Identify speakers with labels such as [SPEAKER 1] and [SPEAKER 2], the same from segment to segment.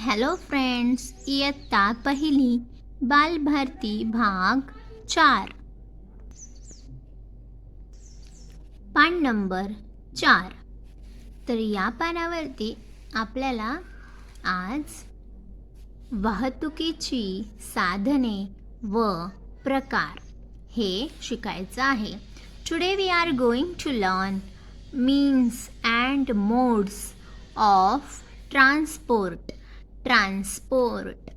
[SPEAKER 1] Hello friends इयत्ता पहिली बालभारती भाग चार। पान नंबर चार। तर या पानावरती आपल्याला आज वाहतुकीची साधने व प्रकार हे शिकायचं आहे. Today we are going to learn means and modes of transport transport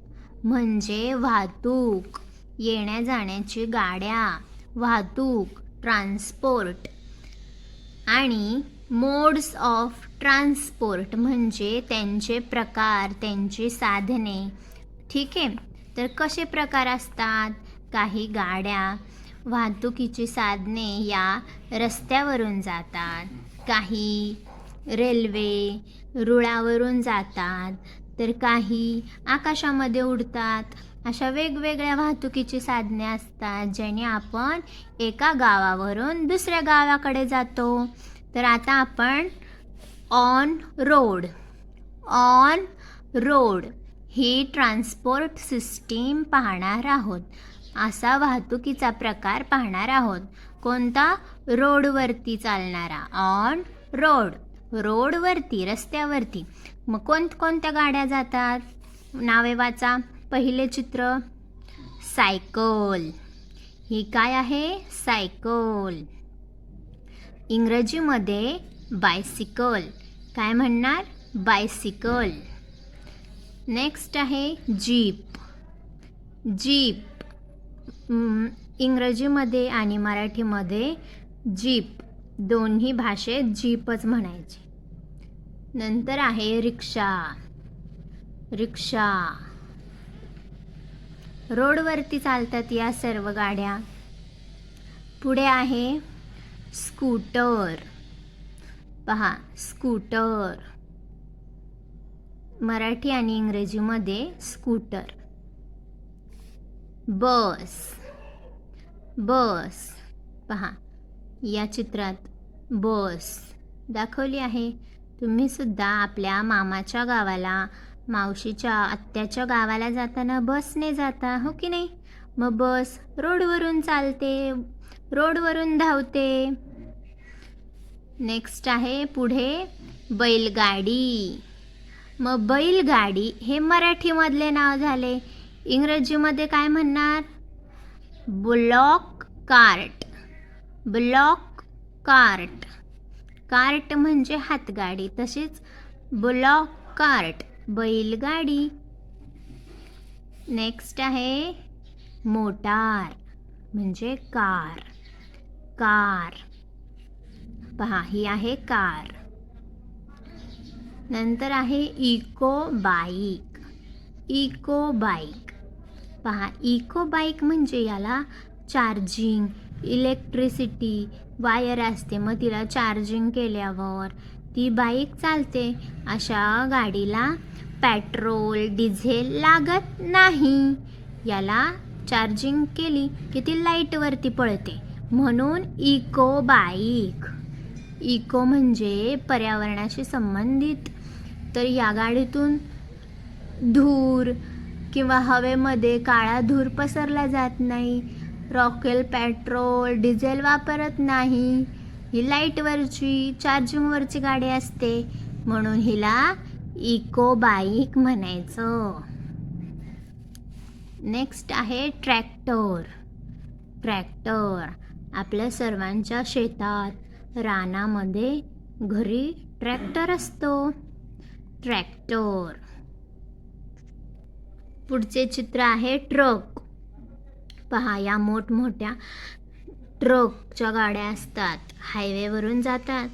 [SPEAKER 1] म्हणजे वाहतूक. येण्या जाण्याची गाड्या वाहतूक ट्रान्सपोर्ट. आणि मोड्स ऑफ ट्रान्सपोर्ट म्हणजे त्यांचे प्रकार त्यांची साधने. ठीक आहे? तर कसे प्रकार असतात? काही गाड्या वाहतुकीची साधने या रस्त्यावरून जातात. काही रेल्वे रुळावरून जातात. तर काही आकाशामध्ये उडतात. अशा वेगवेगळ्या वाहतुकीची साधने असतात ज्याने आपण एका गावावरून दुसऱ्या गावाकडे जातो. तर आता आपण ऑन रोड ऑन रोड ही ट्रान्सपोर्ट सिस्टीम पाहणार आहोत. असा वाहतुकीचा प्रकार पाहणार आहोत. कोणता? रोडवरती चालणारा. ऑन रोड रोडवरती रस्त्यावरती. मग कोणकोणत्या गाड्या जातात? नावे वाचा. पहिले चित्र सायकल. ही काय आहे? सायकल. इंग्रजीमध्ये बायसिकल. काय म्हणणार? बायसिकल. नेक्स्ट आहे जीप. जीप. इंग्रजीमध्ये आणि मराठीमध्ये जीप. दोन्ही भाषेत जीपच म्हणायचे. नंतर आहे रिक्षा. रिक्षा. रोडवरती चालतात या सर्व गाड्या. पुढे आहे स्कूटर. पहा स्कूटर. मराठी आणि इंग्रजीमध्ये स्कूटर. बस. बस. पहा या चित्रात बस दाखवली आहे. तुम्ही सुद्धा आपल्या मामाच्या गावाला मावशीच्या आत्याच्या गावाला जाताना बसने जाता हो की नाही? मग बस रोडवरून चालते रोडवरून धावते. नेक्स्ट आहे पुढे बैलगाडी. मग बैलगाडी हे मराठीमधले नाव झाले. इंग्रजीमध्ये काय म्हणणार? Block cart. Block cart. Cart म्हणजे हातगाडी तसेच ब्लॉक कार्ट बैलगाडी. नेक्स्ट आहे मोटार म्हणजे कार. कार. पहा ही आहे कार. नंतर आहे इको बाईक. Eco bike. पहा इको बाईक म्हणजे याला चार्जिंग इलेक्ट्रिसिटी वायर असते मग तिला चार्जिंग केल्यावर. ती बाईक चालते. अशा गाडीला पेट्रोल डिझेल लागत नाही. याला चार्जिंग केली की ती लाईटवरती पळते. म्हणून इको बाईक इको म्हणजे पर्यावरणाशी संबंधित. तर या गाडीतून धूर किंवा हवेमध्ये काळा धूर पसरला जात नाही. रॉकेल पेट्रोल डिझेल वापरत नाही. ही लाईटवरची चार्जिंगवरची गाडी असते. म्हणून हिला इको बाईक म्हणायचं. नेक्स्ट आहे ट्रॅक्टर. ट्रॅक्टर आपल्या सर्वांच्या शेतात रानामध्ये घरी ट्रॅक्टर असतो. ट्रॅक्टर. पुढचे चित्र आहे ट्रक. पहा या मोठमोठ्या ट्रकच्या गाड्या असतात. हायवेवरून जातात.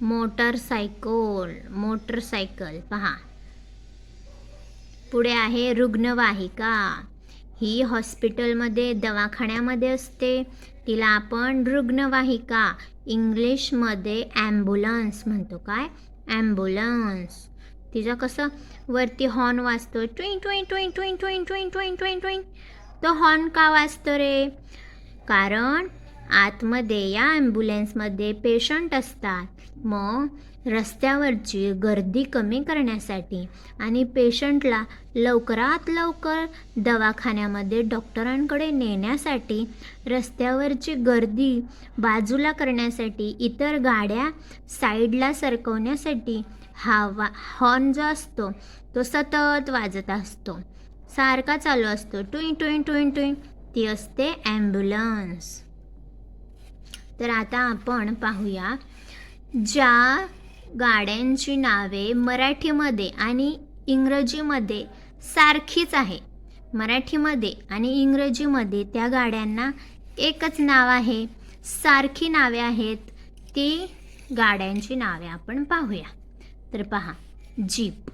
[SPEAKER 1] मोटरसायकल मोटरसायकल पहा. पुढे आहे रुग्णवाहिका. ही हॉस्पिटलमध्ये दवाखान्यामध्ये असते. तिला आपण रुग्णवाहिका इंग्लिशमध्ये ॲम्ब्युलन्स म्हणतो. काय? ॲम्ब्युलन्स. तिचं कसं? वरती हॉर्न वाजतो ट्विंग ट्विंग ट्विंग ट्विंग ट्विंग ट्विंग ट्विंग ट्विंग ट्विंग तो हॉर्न का वाजतो रे? कारण आतमध्ये या ॲम्ब्युलन्समध्ये पेशंट असतात. मग रस्त्यावरची गर्दी कमी करण्यासाठी आणि पेशंटला लवकरात लवकर दवाखान्यामध्ये डॉक्टरांकडे नेण्यासाठी रस्त्यावरची गर्दी बाजूला करण्यासाठी इतर गाड्या साईडला सरकवण्यासाठी हा वा हॉर्न जो असतो तो सतत वाजत असतो. सारखा चालू असतो. टुई टुई टुई टुई ती असते ॲम्ब्युलन्स. तर आता आपण पाहूया ज्या गाड्यांची नावे मराठीमध्ये आणि इंग्रजीमध्ये सारखीच आहे. मराठीमध्ये आणि इंग्रजीमध्ये त्या गाड्यांना एकच नाव आहे. सारखी नावे आहेत ती गाड्यांची नावे आपण पाहूया. तर पहा जीप.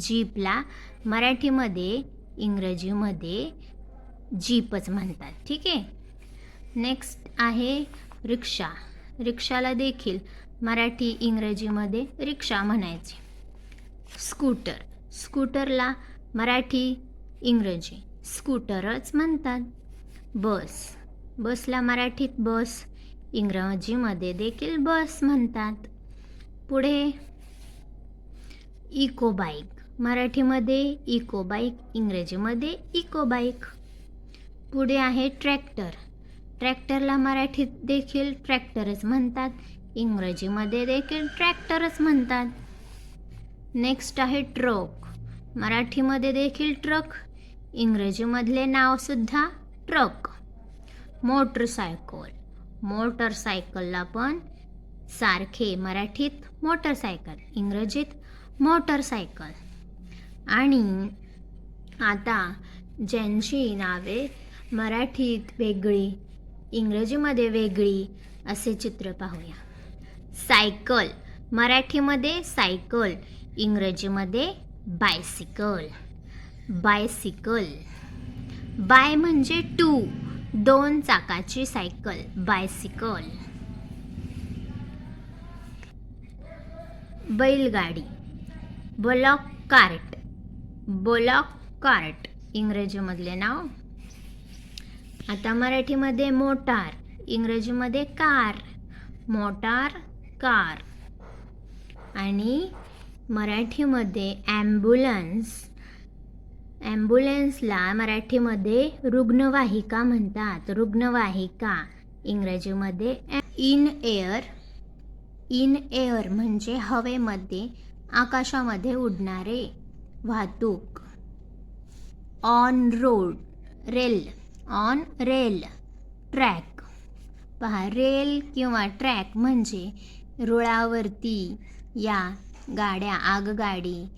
[SPEAKER 1] जीपला मराठीमध्ये इंग्रजीमध्ये जीपच म्हणतात. ठीक आहे? नेक्स्ट आहे रिक्षा. रिक्षाला देखील मराठी इंग्रजीमध्ये रिक्षा म्हणायचे. स्कूटर. स्कूटरला मराठी इंग्रजी स्कूटरच म्हणतात. बस. बसला मराठीत बस. इंग्रजीमध्ये देखील बस म्हणतात. पुढे इको बाईक. मराठीमध्ये इको बाईक इंग्रजीमध्ये इको बाईक पुढे आहे ट्रॅक्टर. ट्रॅक्टरला मराठीत देखील ट्रॅक्टरच म्हणतात. इंग्रजीमध्ये देखील ट्रॅक्टरच म्हणतात. नेक्स्ट आहे ट्रक. मराठीमध्ये देखील ट्रक इंग्रजीमधले नावसुद्धा ट्रक. मोटरसायकल. मोटरसायकलला पण सारखे मराठीत मोटरसायकल इंग्रजीत मोटरसायकल. आणि आता ज्यांची नावे मराठीत वेगळी इंग्रजीमध्ये वेगळी असे चित्र पाहूया. सायकल मराठीमध्ये सायकल इंग्रजीमध्ये बायसिकल. बायसिकल. बाय म्हणजे टू दोन चाकाची सायकल बायसिकल. बैलगाडी ब्लॉक कार्ट. ब्लॉक कार्ट इंग्रजीमधले नाव. आता मराठीमध्ये मोटार इंग्रजीमध्ये कार. Motor car. आणि मराठीमध्ये ॲम्ब्युलन्स. ॲम्ब्युलन्सला मराठीमध्ये रुग्णवाहिका म्हणतात. रुग्णवाहिका इंग्रजीमध्ये इन एअर इन एअर म्हणजे हवेमध्ये आकाशामध्ये उडणारे. वाहतूक. On road rail on rail track पहा रेल किंवा ट्रॅक म्हणजे रुळावरती या गाड्या आगगाडी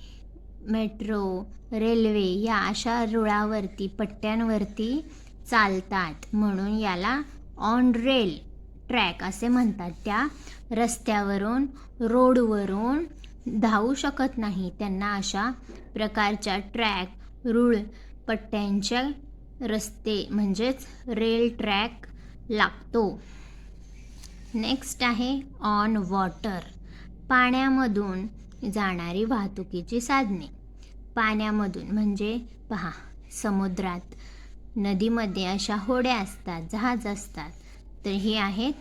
[SPEAKER 1] मेट्रो रेल्वे या अशा रुळावरती पट्ट्यांवरती चालतात. म्हणून याला ऑन रेल ट्रॅक असे म्हणतात. त्या रस्त्यावरून रोडवरून धावू शकत नाही. त्यांना अशा प्रकारच्या ट्रॅक रुळ पट्ट्यांच्या रस्ते म्हणजेच रेल ट्रॅक लागतो. नेक्स्ट आहे ऑन वॉटर पाण्यामधून जाणारी वाहतुकीची साधने. पाण्यामधून म्हणजे पहा समुद्रात नदीमध्ये अशा होड्या असतात जहाज असतात. तर ही आहेत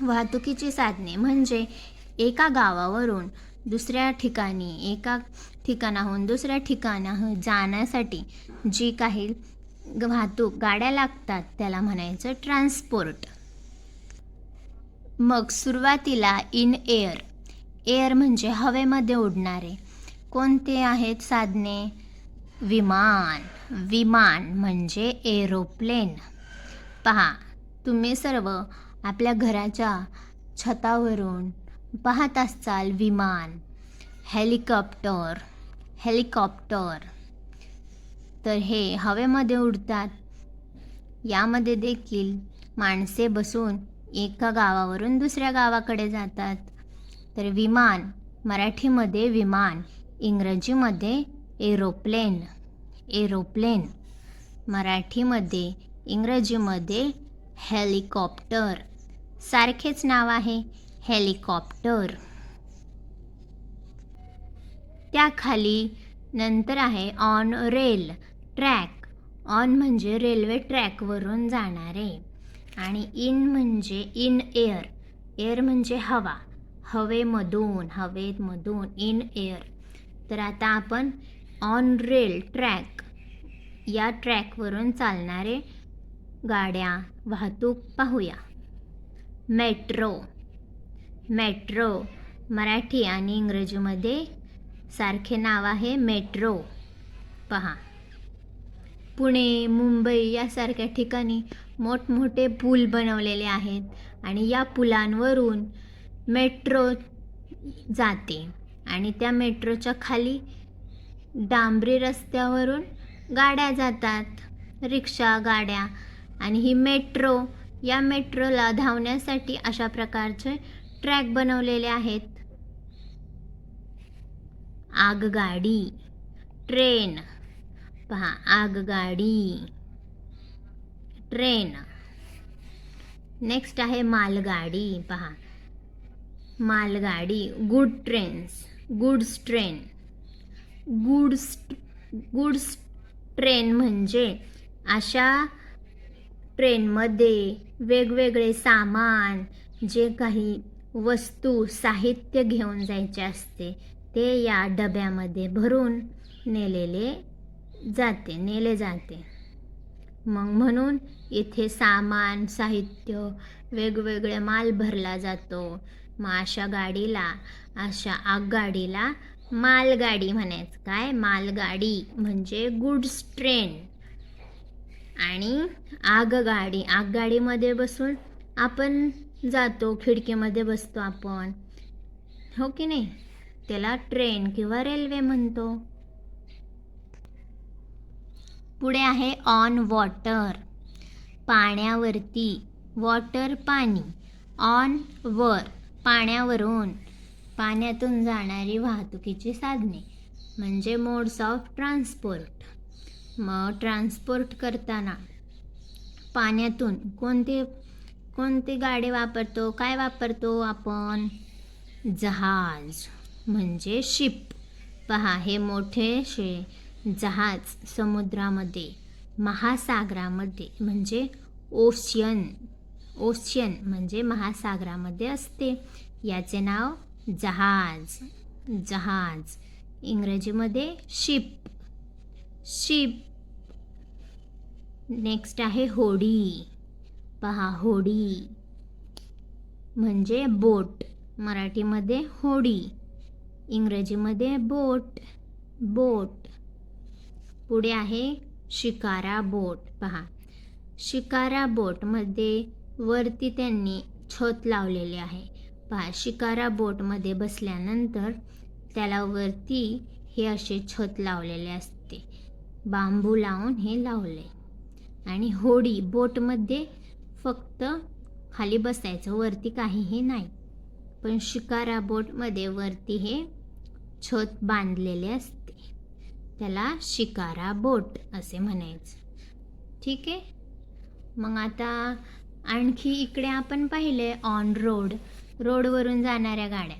[SPEAKER 1] वाहतुकीची साधने. म्हणजे एका गावावरून दुसऱ्या ठिकाणी एका ठिकाणाहून दुसऱ्या ठिकाणाहून जाण्यासाठी जी काही वाहतूक गाड्या लागतात त्याला म्हणायचं ट्रान्सपोर्ट मग सुरुवातीला इन एअर एअर म्हणजे हवेमध्ये उडणारे. कोणते आहेत साधने? विमान. विमान म्हणजे एरोप्लेन पहा तुम्ही सर्व आपल्या घराच्या छतावरून पाहत असाल विमान हेलिकॉप्टर हेलिकॉप्टर. तर हे हवेमध्ये उडतात. यामध्ये देखील माणसे बसून एका गावावरून दुसऱ्या गावाकडे जातात. तर विमान मराठीमध्ये विमान इंग्रजीमध्ये एरोप्लेन एरोप्लेन. मराठीमध्ये इंग्रजीमध्ये हेलिकॉप्टर. सारखेच नाव आहे. हेलिकॉप्टर. त्याखाली नंतर आहे ऑन रेल ट्रॅक ऑन म्हणजे रेल्वे ट्रॅकवरून जाणारे. आणि इन म्हणजे इन एअर एअर म्हणजे हवा. हवेमधून हवेमधून इन एअर तर आता आपण ऑन रेल ट्रॅक या ट्रॅकवरून चालणारे गाड्या वाहतूक पाहूया. Metro metro. मराठी आणि इंग्रजीमध्ये सारखे नाव आहे मेट्रो. पहा. पुणे मुंबई यासारख्या ठिकाणी मोठमोठे पूल बनवलेले आहेत आणि या पुलांवरून मेट्रो जाते आणि त्या मेट्रोच्या खाली डांबरी रस्त्यावरून गाड्या जातात रिक्षा गाड्या आणि ही मेट्रो या मेट्रोला धावण्यासाठी अशा प्रकारचे ट्रॅक बनवलेले आहेत. आगगाडी ट्रेन. पहा आगगाडी ट्रेन. नेक्स्ट आहे मालगाडी पहा. मालगाडी good trains goods train goods goods train म्हणजे अशा ट्रेनमध्ये वेगवेगळे सामान जे काही वस्तू साहित्य घेऊन जायचे असते. ते या डब्यामध्ये भरून नेलेले जाते नेले जाते. मग म्हणून इथे सामान साहित्य वेगवेगळे माल भरला जातो. मग अशा गाडीला अशा आगगाडीला मालगाडी म्हणायचं काय? मालगाडी म्हणजे गुड्स ट्रेन. आणि आगगाडी आगगाडीमध्ये बसून आपण जातो खिडकीमध्ये बसतो आपण. हो की नाही? त्याला ट्रेन किंवा रेल्वे म्हणतो. पुढे आहे ऑन वॉटर पाण्यावरती. वॉटर पाणी. ऑन वर. पाण्यावरून. पाण्यातून जाणारी वाहतुकीची साधने. म्हणजे मोड्स ऑफ ट्रान्सपोर्ट मग ट्रान्सपोर्ट करताना पाण्यातून कोणते कोणती गाडी वापरतो काय वापरतो आपण? जहाज म्हणजे शिप. पहा हे मोठे शे जहाज समुद्रामध्ये महासागरामध्ये म्हणजे ओशियन ओशियन म्हणजे महासागरामध्ये असते. याचे नाव जहाज जहाज. इंग्रजीमध्ये शिप. शिप. नेक्स्ट आहे होडी. पहा होडी. म्हणजे बोट. मराठीमध्ये होडी. इंग्रजीमध्ये बोट. बोट. पुढे आहे शिकारा बोट. पहा. शिकारा बोटमध्ये वरती त्यांनी छत लावलेले आहे. पहा शिकारा बोटमध्ये बसल्यानंतर त्याला वरती हे असे छत लावलेले असते. बांबू लावून हे लावले. आणि होडी बोटमध्ये फक्त खाली बसायचं वरती काहीही नाही. पण शिकारा बोटमध्ये वरती हे छत बांधलेले असते. त्याला शिकारा बोट असे म्हणायचं. ठीक आहे? मग आता आणखी इकडे आपण पाहिले ऑन रोड रोडवरून जाणाऱ्या गाड्या.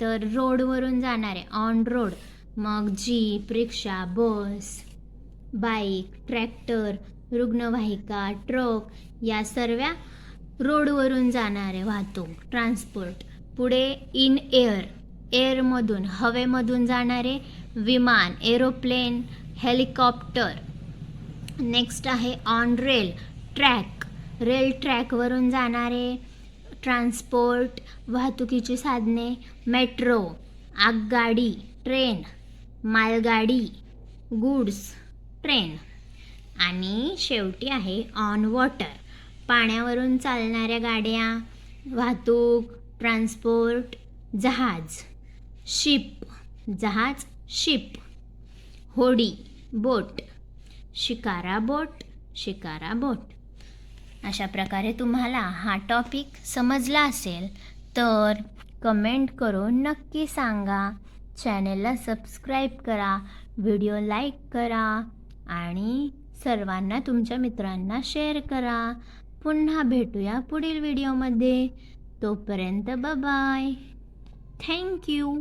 [SPEAKER 1] तर रोडवरून जाणारे ऑन रोड मग jeep rickshaw bus bike tractor रुग्णवाहिका ट्रक या सर्व रोडवरून जाणारे वाहतूक ट्रान्सपोर्ट पुढे इन एअर एअरमधून हवेमधून जाणारे विमान एरोप्लेन हेलिकॉप्टर नेक्स्ट आहे ऑन रेल ट्रॅक रेल ट्रॅकवरून जाणारे ट्रान्सपोर्ट वाहतुकीची साधने मेट्रो आगगाडी ट्रेन मालगाडी गुड्स ट्रेन आणि शेवटी आहे ऑन वॉटर पाण्यावरून चालणाऱ्या गाड्या वाहतूक ट्रान्सपोर्ट जहाज. शिप जहाज शिप होडी बोट. शिकारा बोट शिकारा बोट. अशा प्रकारे तुम्हाला हा टॉपिक समजला असेल तर कमेंट करून नक्की सांगा. चॅनेलला सबस्क्राईब करा व्हिडिओ लाईक करा आणि सर्वांना तुमच्या मित्रांना शेअर करा. पुन्हा भेटूया पुढील व्हिडिओमध्ये तोपर्यंत बाय थँक्यू